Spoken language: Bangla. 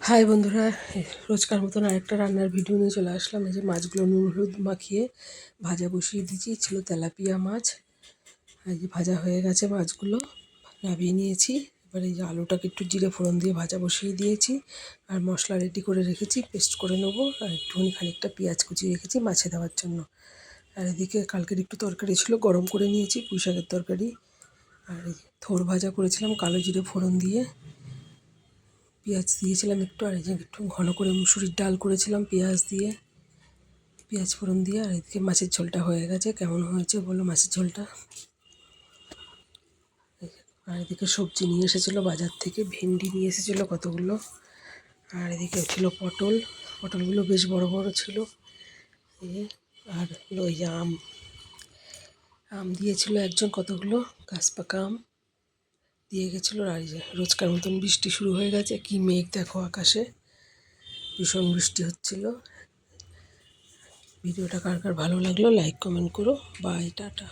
হাই বন্ধুরা রোজকার মতন আরেকটা রান্নার ভিডিও নিয়ে চলে আসলাম। এই যে মাছগুলো নুন হলুদ মাখিয়ে ভাজা বসিয়ে দিয়েছি। ছিল তেলাপিয়া মাছ। এই যে ভাজা হয়ে গেছে মাছগুলো, নামিয়ে নিয়েছি। এবার এই যে আলুটাকে একটু জিরে ফোড়ন দিয়ে ভাজা বসিয়ে দিয়েছি। আর মশলা রেডি করে রেখেছি পেস্ট করে নেব। আর একটুখানি খানিকটা পেঁয়াজ কুচি রেখেছি মাছে দেওয়ার জন্য। আর এদিকে কালকের একটু তরকারি ছিল, গরম করে নিয়েছি পুঁই শাকের তরকারি। আর এই থোর ভাজা করেছিলাম কালো জিরে ফোড়ন দিয়ে। পেঁয়াজ দিয়েছিলাম একটু, আর এই একটু ঘন করে মুসুরির ডাল করেছিলাম পেঁয়াজ দিয়ে। পেঁয়াজ ফোড়ন দিয়ে, আর এদিকে মাছের ঝোলটা হয়ে গেছে। কেমন হয়েছে বলো মাছের ঝোলটা? আর এদিকে সবজি নিয়ে এসেছিল, বাজার থেকে ভেন্ডি নিয়ে এসেছিল কতগুলো। আর এদিকে ছিল পটল, পটলগুলো বেশ বড় বড় ছিল। আর ওই আম। আম দিয়েছিল একজন কতগুলো? গাছ পাকা আম। দিয়ে গেছিল আর যে রোজকার মতন বৃষ্টি শুরু হয়ে গেছে। কি মেঘ দেখো আকাশে। ভীষণ বৃষ্টি হচ্ছিল। ভিডিওটা কার কার ভালো লাগল লাইক কমেন্ট করো। Bye tata.